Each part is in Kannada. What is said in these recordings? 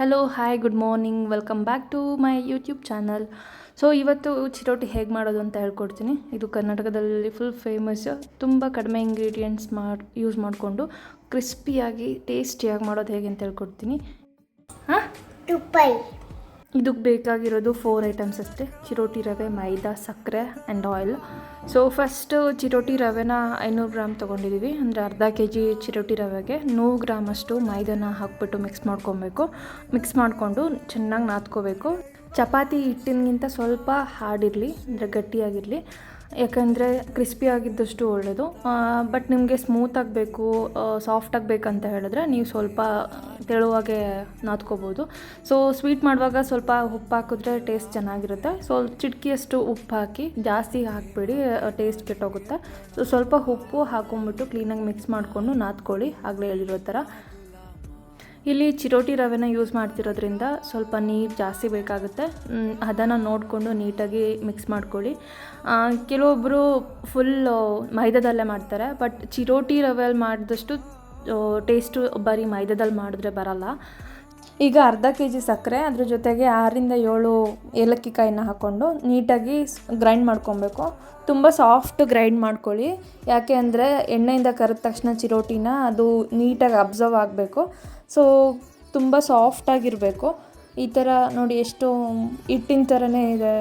Hello hi good morning welcome back to my YouTube channel so ಇವತ್ತು ಚಿರೋಟಿ ಹೇಗೆ ಮಾಡೋದು ಅಂತ ಹೇಳ್ಕೊಡ್ತೀನಿ. ಇದು ಕರ್ನಾಟಕದಲ್ಲಿ ಫುಲ್ ಫೇಮಸ್ ತುಂಬ ಕಡಿಮೆ ಇಂಗ್ರೀಡಿಯೆಂಟ್ಸ್ ಮಾಡಿ ಯೂಸ್ ಮಾಡಿಕೊಂಡು ಕ್ರಿಸ್ಪಿಯಾಗಿ ಟೇಸ್ಟಿಯಾಗಿ ಮಾಡೋದು ಹೇಗೆ ಅಂತ ಹೇಳ್ಕೊಡ್ತೀನಿ. ಹಾಂ? ತುಪ್ಪೈ ಇದಕ್ಕೆ ಬೇಕಾಗಿರೋದು ಫೋರ್ ಐಟಮ್ಸ್ ಅಷ್ಟೇ. ಚಿರೋಟಿ ರವೆ, ಮೈದಾ, ಸಕ್ಕರೆ and oil so first chiroti ರವೆನ ಐನೂರು ಗ್ರಾಮ್ ತೊಗೊಂಡಿದ್ದೀವಿ ಅಂದರೆ ಅರ್ಧ ಕೆ ಜಿ ಚಿರೋಟಿ ರವೆಗೆ ನೂರು ಗ್ರಾಮಷ್ಟು ಮೈದಾನ ಹಾಕ್ಬಿಟ್ಟು ಮಿಕ್ಸ್ ಮಾಡ್ಕೊಬೇಕು. ಮಿಕ್ಸ್ ಮಾಡಿಕೊಂಡು ಚೆನ್ನಾಗಿ ನಾದ್ಕೋಬೇಕು. ಚಪಾತಿ ಹಿಟ್ಟಿನಗಿಂತ ಸ್ವಲ್ಪ ಹಾರ್ಡಿರಲಿ ಅಂದರೆ ಗಟ್ಟಿಯಾಗಿರಲಿ. ಯಾಕಂದರೆ ಕ್ರಿಸ್ಪಿ ಆಗಿದ್ದಷ್ಟು ಒಳ್ಳೆಯದು ಬಟ್ ನಿಮಗೆ ಸ್ಮೂತ್ ಆಗಬೇಕು ಸಾಫ್ಟ್ ಆಗಬೇಕಂತ ಹೇಳಿದ್ರೆ ನೀವು ಸ್ವಲ್ಪ ತೆಳುವಾಗೆ ನಾದ್ಕೋಬೋದು. ಸೊ ಸ್ವೀಟ್ ಮಾಡುವಾಗ ಸ್ವಲ್ಪ ಉಪ್ಪು ಹಾಕಿದ್ರೆ ಟೇಸ್ಟ್ ಚೆನ್ನಾಗಿರುತ್ತೆ. ಸೊ ಚಿಟಕಿಯಷ್ಟು ಉಪ್ಪು ಹಾಕಿ, ಜಾಸ್ತಿ ಹಾಕಬೇಡಿ ಟೇಸ್ಟ್ ಕೆಟ್ಟೋಗುತ್ತೆ. ಸೊ ಸ್ವಲ್ಪ ಉಪ್ಪು ಹಾಕೊಂಡ್ಬಿಟ್ಟು ಕ್ಲೀನಾಗಿ ಮಿಕ್ಸ್ ಮಾಡಿಕೊಂಡು ನಾದ್ಕೊಳ್ಳಿ, ಆಗಲೇ ಹೇಳಿರೋ ಥರ. ಇಲ್ಲಿ ಚಿರೋಟಿ ರವೆನ ಯೂಸ್ ಮಾಡ್ತಿರೋದ್ರಿಂದ ಸ್ವಲ್ಪ ನೀರು ಜಾಸ್ತಿ ಬೇಕಾಗುತ್ತೆ. ಅದನ್ನು ನೋಡಿಕೊಂಡು ನೀಟಾಗಿ ಮಿಕ್ಸ್ ಮಾಡ್ಕೊಳ್ಳಿ. ಕೆಲವೊಬ್ಬರು ಫುಲ್ ಮೈದಾದಲ್ಲೇ ಮಾಡ್ತಾರೆ ಬಟ್ ಚಿರೋಟಿ ರವೆಯಲ್ಲಿ ಮಾಡಿದಷ್ಟು ಟೇಸ್ಟು ಬರೀ ಮೈದಾದಲ್ಲಿ ಮಾಡಿದ್ರೆ ಬರಲ್ಲ. ಈಗ ಅರ್ಧ ಕೆ ಜಿ ಸಕ್ಕರೆ, ಅದ್ರ ಜೊತೆಗೆ ಆರರಿಂದ ಏಳು ಏಲಕ್ಕಿ ಕಾಯಿನ ಹಾಕ್ಕೊಂಡು ನೀಟಾಗಿ ಗ್ರೈಂಡ್ ಮಾಡ್ಕೊಬೇಕು. ತುಂಬ ಸಾಫ್ಟ್ ಗ್ರೈಂಡ್ ಮಾಡ್ಕೊಳ್ಳಿ. ಯಾಕೆ ಅಂದರೆ ಎಣ್ಣೆಯಿಂದ ಕರೆದ ತಕ್ಷಣ ಚಿರೋಟಿನ ಅದು ನೀಟಾಗಿ ಅಬ್ಸರ್ವ್ ಆಗಬೇಕು. ಸೊ ತುಂಬ ಸಾಫ್ಟಾಗಿರಬೇಕು ಈ ಥರ ನೋಡಿ ಎಷ್ಟು ಹಿಟ್ಟಿನ ಥರನೇ ಇದೆ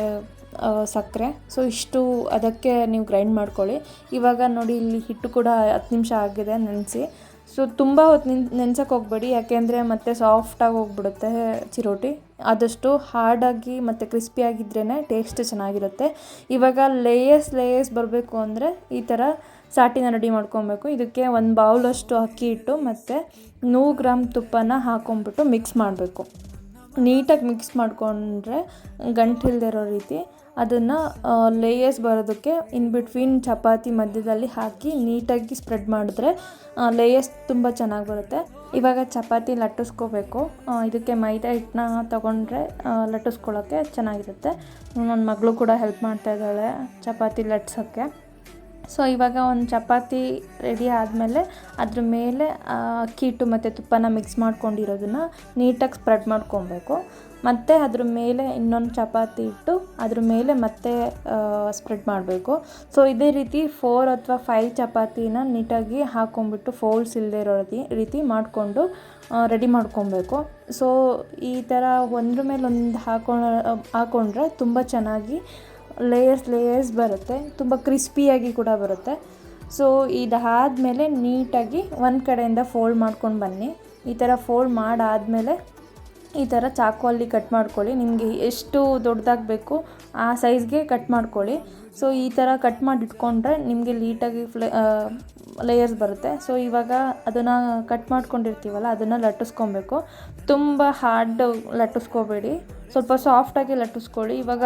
ಸಕ್ಕರೆ. ಸೊ ಇಷ್ಟು ಅದಕ್ಕೆ ನೀವು ಗ್ರೈಂಡ್ ಮಾಡ್ಕೊಳ್ಳಿ. ಇವಾಗ ನೋಡಿ ಇಲ್ಲಿ ಹಿಟ್ಟು ಕೂಡ ಹತ್ತು ನಿಮಿಷ ಆಗಿದೆ ನೆನೆಸಿ. ಸೊ ತುಂಬ ಹೊತ್ತು ನಿನ್ ನೆನ್ಸಕ್ಕೆ ಹೋಗ್ಬೇಡಿ. ಯಾಕೆಂದರೆ ಮತ್ತೆ ಸಾಫ್ಟಾಗಿ ಹೋಗ್ಬಿಡುತ್ತೆ ಚಿರೋಟಿ. ಆದಷ್ಟು ಹಾರ್ಡಾಗಿ ಮತ್ತು ಕ್ರಿಸ್ಪಿಯಾಗಿದ್ರೇ ಟೇಸ್ಟ್ ಚೆನ್ನಾಗಿರುತ್ತೆ. ಇವಾಗ ಲೇಯರ್ಸ್ ಲೇಯರ್ಸ್ ಬರಬೇಕು ಅಂದರೆ ಈ ಥರ ಸಾಟಿನ ರೆಡಿ ಮಾಡ್ಕೊಬೇಕು. ಇದಕ್ಕೆ ಒಂದು ಬೌಲಷ್ಟು ಅಕ್ಕಿ ಇಟ್ಟು ಮತ್ತು ನೂರು ಗ್ರಾಮ್ ತುಪ್ಪನ ಹಾಕೊಂಬಿಟ್ಟು ಮಿಕ್ಸ್ ಮಾಡಬೇಕು. ನೀಟಾಗಿ ಮಿಕ್ಸ್ ಮಾಡಿಕೊಂಡ್ರೆ ಗಂಟಿಲ್ದಿರೋ ರೀತಿ ಅದನ್ನು ಲೇಯರ್ಸ್ ಬರೋದಕ್ಕೆ ಇನ್ ಬಿಟ್ವೀನ್ ಚಪಾತಿ ಮಧ್ಯದಲ್ಲಿ ಹಾಕಿ ನೀಟಾಗಿ ಸ್ಪ್ರೆಡ್ ಮಾಡಿದ್ರೆ ಲೇಯರ್ಸ್ ತುಂಬ ಚೆನ್ನಾಗಿ ಬರುತ್ತೆ. ಇವಾಗ ಚಪಾತಿ ಲಟ್ಟಿಸ್ಕೋಬೇಕು. ಇದಕ್ಕೆ ಮೈದಾ ಹಿಟ್ಟನ್ನ ತೊಗೊಂಡ್ರೆ ಲಟ್ಟಿಸ್ಕೊಳ್ಳೋಕ್ಕೆ ಚೆನ್ನಾಗಿರುತ್ತೆ. ನನ್ನ ಮಗಳು ಕೂಡ ಹೆಲ್ಪ್ ಮಾಡ್ತಾ ಇದ್ದಾಳೆ ಚಪಾತಿ ಲಟ್ಸೋಕ್ಕೆ ಸೊ ಇವಾಗ ಒಂದು ಚಪಾತಿ ರೆಡಿ ಆದಮೇಲೆ ಅದ್ರ ಮೇಲೆ ಅಕ್ಕಿ ಹಿಟ್ಟು ಮತ್ತು ತುಪ್ಪನ ಮಿಕ್ಸ್ ಮಾಡ್ಕೊಂಡಿರೋದನ್ನ ನೀಟಾಗಿ ಸ್ಪ್ರೆಡ್ ಮಾಡ್ಕೊಬೇಕು. ಮತ್ತು ಅದ್ರ ಮೇಲೆ ಇನ್ನೊಂದು ಚಪಾತಿ ಇಟ್ಟು ಅದ್ರ ಮೇಲೆ ಮತ್ತೆ ಸ್ಪ್ರೆಡ್ ಮಾಡಬೇಕು. ಸೊ ಇದೇ ರೀತಿ ಫೋರ್ ಅಥವಾ ಫೈವ್ ಚಪಾತಿನ ನೀಟಾಗಿ ಹಾಕ್ಕೊಂಬಿಟ್ಟು ಫೋಲ್ಡ್ಸ್ ಇಲ್ಲದೆ ಇರೋ ರೀತಿ ಮಾಡಿಕೊಂಡು ರೆಡಿ ಮಾಡ್ಕೊಬೇಕು. ಸೊ ಈ ಥರ ಒಂದ್ರ ಮೇಲೆ ಒಂದು ಹಾಕೊಂಡು ಹಾಕ್ಕೊಂಡ್ರೆ ತುಂಬ ಚೆನ್ನಾಗಿ ಲೇಯರ್ಸ್ ಲೇಯರ್ಸ್ ಬರುತ್ತೆ. ತುಂಬ ಕ್ರಿಸ್ಪಿಯಾಗಿ ಕೂಡ ಬರುತ್ತೆ. ಸೊ ಇದಾದಮೇಲೆ ನೀಟಾಗಿ ಒಂದು ಕಡೆಯಿಂದ ಫೋಲ್ಡ್ ಮಾಡ್ಕೊಂಡು ಬನ್ನಿ. ಈ ಥರ ಫೋಲ್ಡ್ ಮಾಡಾದಮೇಲೆ ಈ ಥರ ಚಾಕುವಲ್ಲಿ ಕಟ್ ಮಾಡ್ಕೊಳ್ಳಿ. ನಿಮಗೆ ಎಷ್ಟು ದೊಡ್ಡದಾಗಿ ಬೇಕು ಆ ಸೈಜ್ಗೆ ಕಟ್ ಮಾಡ್ಕೊಳ್ಳಿ. ಸೊ, ಈ ಥರ ಕಟ್ ಮಾಡಿ ಇಟ್ಕೊಂಡ್ರೆ ನಿಮಗೆ ಲೀಟಾಗಿ ಫ್ಲೇ ಲೇಯರ್ಸ್ ಬರುತ್ತೆ. ಸೊ, ಇವಾಗ ಅದನ್ನು ಕಟ್ ಮಾಡ್ಕೊಂಡಿರ್ತೀವಲ್ಲ, ಅದನ್ನು ಲಟ್ಟಿಸ್ಕೊಬೇಕು. ತುಂಬ ಹಾರ್ಡ್ ಲಟ್ಟಿಸ್ಕೋಬೇಡಿ. ಸ್ವಲ್ಪ ಸಾಫ್ಟಾಗಿ ಲಟ್ಟಿಸ್ಕೊಳ್ಳಿ. ಇವಾಗ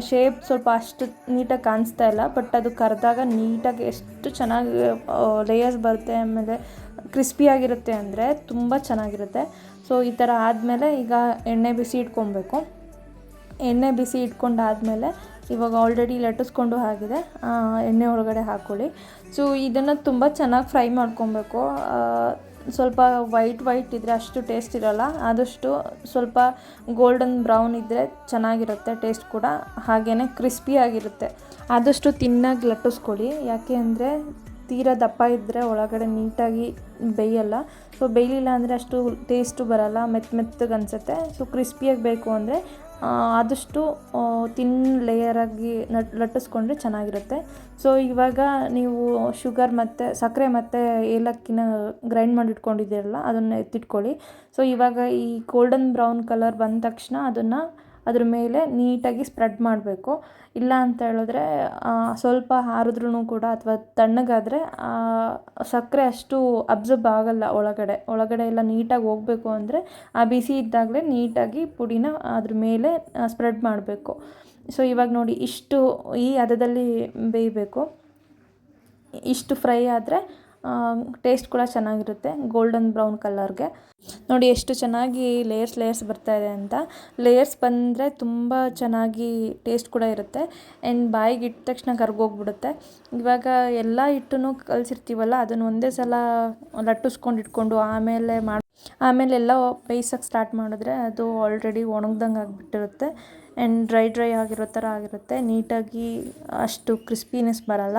ಶೇಪ್ ಸ್ವಲ್ಪ ಅಷ್ಟು ನೀಟಾಗಿ ಕಾಣಿಸ್ತಾ ಇಲ್ಲ ಬಟ್ ಅದು ಕರೆದಾಗ ನೀಟಾಗಿ ಎಷ್ಟು ಚೆನ್ನಾಗಿ ಲೇಯರ್ಸ್ ಬರುತ್ತೆ ಆಮೇಲೆ ಕ್ರಿಸ್ಪಿಯಾಗಿರುತ್ತೆ ಅಂದರೆ ತುಂಬ ಚೆನ್ನಾಗಿರುತ್ತೆ. ಸೊ ಈ ಥರ ಆದಮೇಲೆ ಈಗ ಎಣ್ಣೆ ಬಿಸಿ ಇಟ್ಕೊಬೇಕು. ಎಣ್ಣೆ ಬಿಸಿ ಇಟ್ಕೊಂಡಾದಮೇಲೆ ಇವಾಗ ಆಲ್ರೆಡಿ ಲಟ್ಟಿಸ್ಕೊಂಡು ಆಗಿದೆ ಎಣ್ಣೆ ಒಳಗಡೆ ಹಾಕ್ಕೊಳ್ಳಿ ಸೊ ಇದನ್ನು ತುಂಬ ಚೆನ್ನಾಗಿ ಫ್ರೈ ಮಾಡ್ಕೊಬೇಕು. ಸ್ವಲ್ಪ ವೈಟ್ ವೈಟ್ ಇದ್ದರೆ ಅಷ್ಟು ಟೇಸ್ಟ್ ಇರೋಲ್ಲ. ಆದಷ್ಟು ಸ್ವಲ್ಪ ಗೋಲ್ಡನ್ ಬ್ರೌನ್ ಇದ್ದರೆ ಚೆನ್ನಾಗಿರುತ್ತೆ ಟೇಸ್ಟ್ ಕೂಡ. ಹಾಗೆಯೇ ಕ್ರಿಸ್ಪಿಯಾಗಿರುತ್ತೆ ಆದಷ್ಟು ತಿನ್ನಾಗಿ ಲಟ್ಟಿಸ್ಕೊಳ್ಳಿ ಯಾಕೆ ಅಂದರೆ ತೀರಾ ದಪ್ಪ ಇದ್ದರೆ ಒಳಗಡೆ ನೀಟಾಗಿ ಬೇಯಲ್ಲ. ಸೊ ಬೇಯಲಿಲ್ಲ ಅಂದರೆ ಅಷ್ಟು ಟೇಸ್ಟು ಬರಲ್ಲ ಮೆತ್ತ ಮೆತ್ತಗೆ ಅನಿಸುತ್ತೆ. ಸೊ ಕ್ರಿಸ್ಪಿಯಾಗಿ ಬೇಕು ಅಂದರೆ ಆದಷ್ಟು ತಿನ್ ಲೇಯರಾಗಿ ನಟ್, ಲಟ್ಟಿಸ್ಕೊಂಡ್ರೆ ಚೆನ್ನಾಗಿರುತ್ತೆ. ಸೊ ಇವಾಗ ನೀವು ಶುಗರ್ ಮತ್ತು, ಸಕ್ಕರೆ ಮತ್ತು ಏಲಕ್ಕಿನ ಗ್ರೈಂಡ್ ಮಾಡಿ ಇಟ್ಕೊಂಡಿದ್ದೀರಲ್ಲ ಅದನ್ನು ಎತ್ತಿಟ್ಕೊಳ್ಳಿ. ಸೊ ಇವಾಗ ಈ ಗೋಲ್ಡನ್ ಬ್ರೌನ್ ಕಲರ್ ಬಂದ ತಕ್ಷಣ ಅದನ್ನು ಅದ್ರ ಮೇಲೆ ನೀಟಾಗಿ ಸ್ಪ್ರೆಡ್ ಮಾಡಬೇಕು. ಇಲ್ಲ ಅಂತ ಹೇಳಿದ್ರೆ ಸ್ವಲ್ಪ ಹಾರಿದ್ರೂ ಕೂಡ ಅಥವಾ ತಣ್ಣಗಾದರೆ ಸಕ್ಕರೆ ಅಷ್ಟು ಅಬ್ಸರ್ಬ್ ಆಗೋಲ್ಲ ಒಳಗಡೆ. ಒಳಗಡೆ ಎಲ್ಲ ನೀಟಾಗಿ ಹೋಗಬೇಕು ಅಂದರೆ, ಆ ಬಿಸಿ ಇದ್ದಾಗಲೇ ನೀಟಾಗಿ ಪುಡಿನ ಅದ್ರ ಮೇಲೆ ಸ್ಪ್ರೆಡ್ ಮಾಡಬೇಕು. ಸೊ, ಇವಾಗ ನೋಡಿ, ಇಷ್ಟು ಈ ಹದದಲ್ಲಿ ಬೇಯಬೇಕು. ಇಷ್ಟು ಫ್ರೈ ಆದರೆ ಟೇಸ್ಟ್ ಕೂಡ ಚೆನ್ನಾಗಿರುತ್ತೆ ಗೋಲ್ಡನ್ ಬ್ರೌನ್ ಕಲರ್ಗೆ ನೋಡಿ ಎಷ್ಟು ಚೆನ್ನಾಗಿ ಲೇಯರ್ಸ್ ಲೇಯರ್ಸ್ ಬರ್ತಾ ಇದೆ ಅಂತ. ಲೇಯರ್ಸ್ ಬಂದರೆ ತುಂಬ ಚೆನ್ನಾಗಿ ಟೇಸ್ಟ್ ಕೂಡ ಇರುತ್ತೆ. ಆ್ಯಂಡ್ ಬಾಯಿಗೆ ಇಟ್ಟ ತಕ್ಷಣ ಕರ್ಗೋಗ್ಬಿಡುತ್ತೆ. ಇವಾಗ ಎಲ್ಲ ಹಿಟ್ಟನ್ನು ಕಲಿಸಿರ್ತೀವಲ್ಲ, ಅದನ್ನು ಒಂದೇ ಸಲ ಲಟ್ಟಿಸ್ಕೊಂಡು ಇಟ್ಕೊಂಡು ಆಮೇಲೆ ಮಾಡಿ, ಆಮೇಲೆ ಎಲ್ಲ ಬೇಯಿಸೋಕ್ಕೆ ಸ್ಟಾರ್ಟ್ ಮಾಡಿದ್ರೆ ಅದು ಆಲ್ರೆಡಿ ಒಣಗ್ದಂಗೆ ಆಗಿಬಿಟ್ಟಿರುತ್ತೆ. ಆ್ಯಂಡ್ ಡ್ರೈ ಡ್ರೈ ಆಗಿರೋ ಥರ ಆಗಿರುತ್ತೆ. ನೀಟಾಗಿ ಅಷ್ಟು ಕ್ರಿಸ್ಪಿನೆಸ್ ಬರಲ್ಲ.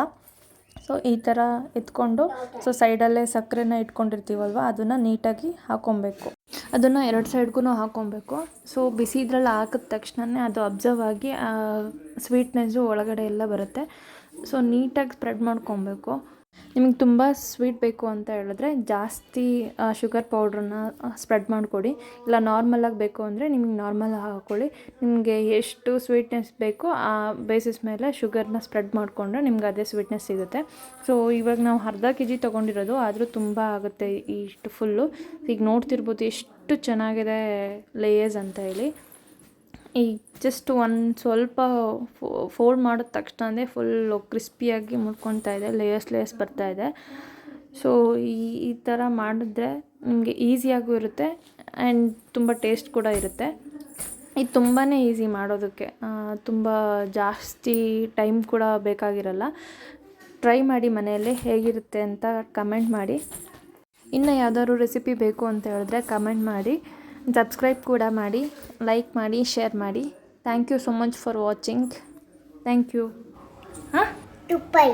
ಸೊ ಈ ಥರ ಎತ್ಕೊಂಡು ಸೊ ಸೈಡಲ್ಲೇ ಸಕ್ಕರೆನ ಇಟ್ಕೊಂಡಿರ್ತೀವಲ್ವ, ಅದನ್ನು ನೀಟಾಗಿ ಹಾಕ್ಕೊಬೇಕು ಅದನ್ನು ಎರಡು ಸೈಡ್ಗೂ ಹಾಕ್ಕೊಬೇಕು ಸೊ ಬಿಸಿ ಇದ್ರಲ್ಲಿ ಹಾಕಿದ ತಕ್ಷಣವೇ ಅದು ಅಬ್ಸರ್ವ್ ಆಗಿ ಸ್ವೀಟ್ನೆಸ್ಸು ಒಳಗಡೆ ಎಲ್ಲ ಬರುತ್ತೆ. ಸೊ ನೀಟಾಗಿ ಸ್ಪ್ರೆಡ್ ಮಾಡ್ಕೊಬೇಕು. ನಿಮಗೆ ತುಂಬ ಸ್ವೀಟ್ ಬೇಕು ಅಂತ ಹೇಳಿದ್ರೆ ಜಾಸ್ತಿ ಶುಗರ್ ಪೌಡ್ರನ್ನ ಸ್ಪ್ರೆಡ್ ಮಾಡಿಕೊಡಿ. ಇಲ್ಲ ನಾರ್ಮಲಾಗಿ ಬೇಕು ಅಂದರೆ ನಿಮಗೆ ನಾರ್ಮಲ್ ಹಾಕ್ಕೊಳ್ಳಿ ನಿಮಗೆ ಎಷ್ಟು ಸ್ವೀಟ್ನೆಸ್ ಬೇಕೋ, ಆ ಬೇಸಿಸ್ ಮೇಲೆ ಶುಗರ್ನ ಸ್ಪ್ರೆಡ್ ಮಾಡಿಕೊಂಡ್ರೆ ನಿಮ್ಗೆ ಅದೇ ಸ್ವೀಟ್ನೆಸ್ ಸಿಗುತ್ತೆ. ಸೊ ಇವಾಗ ನಾವು ಅರ್ಧ ಕೆ ಜಿ ತೊಗೊಂಡಿರೋದು, ಆದರೂ ತುಂಬ ಆಗುತ್ತೆ ಇಷ್ಟು ಫುಲ್ಲು ಈಗ ನೋಡ್ತಿರ್ಬೋದು ಎಷ್ಟು ಚೆನ್ನಾಗಿದೆ ಲೇಯರ್ಸ್ ಅಂತ ಹೇಳಿ. ಈಗ ಜಸ್ಟ್ ಒಂದು ಸ್ವಲ್ಪ ಫೋಲ್ಡ್ ಮಾಡಿದ ತಕ್ಷಣವೇ ಫುಲ್ಲು ಕ್ರಿಸ್ಪಿಯಾಗಿ ಮುಡ್ಕೊತಾ ಇದೆ ಲೇಯರ್ಸ್ ಲೇಯರ್ಸ್ ಬರ್ತಾ ಇದೆ. ಸೊ ಈ ಈ ಥರ ಮಾಡಿದ್ರೆ ನಿಮಗೆ ಈಸಿಯಾಗೂ ಇರುತ್ತೆ ಆ್ಯಂಡ್ ತುಂಬ ಟೇಸ್ಟ್ ಕೂಡ ಇರುತ್ತೆ. ಇದು ತುಂಬಾ ಈಸಿ ಮಾಡೋದಕ್ಕೆ. ತುಂಬ ಜಾಸ್ತಿ ಟೈಮ್ ಕೂಡ ಬೇಕಾಗಿರಲ್ಲ. ಟ್ರೈ ಮಾಡಿ ಮನೆಯಲ್ಲಿ ಹೇಗಿರುತ್ತೆ ಅಂತ ಕಮೆಂಟ್ ಮಾಡಿ. ಇನ್ನು ಯಾವ್ದಾದ್ರು ರೆಸಿಪಿ ಬೇಕು ಅಂತ ಹೇಳಿದ್ರೆ ಕಮೆಂಟ್ ಮಾಡಿ. ಸಬ್ಸ್ಕ್ರೈಬ್ ಕೂಡ ಮಾಡಿ ಲೈಕ್ ಮಾಡಿ ಶೇರ್ ಮಾಡಿ. Thank you so much for watching thank you ಹಾಂ ತುಪ್ಪೈ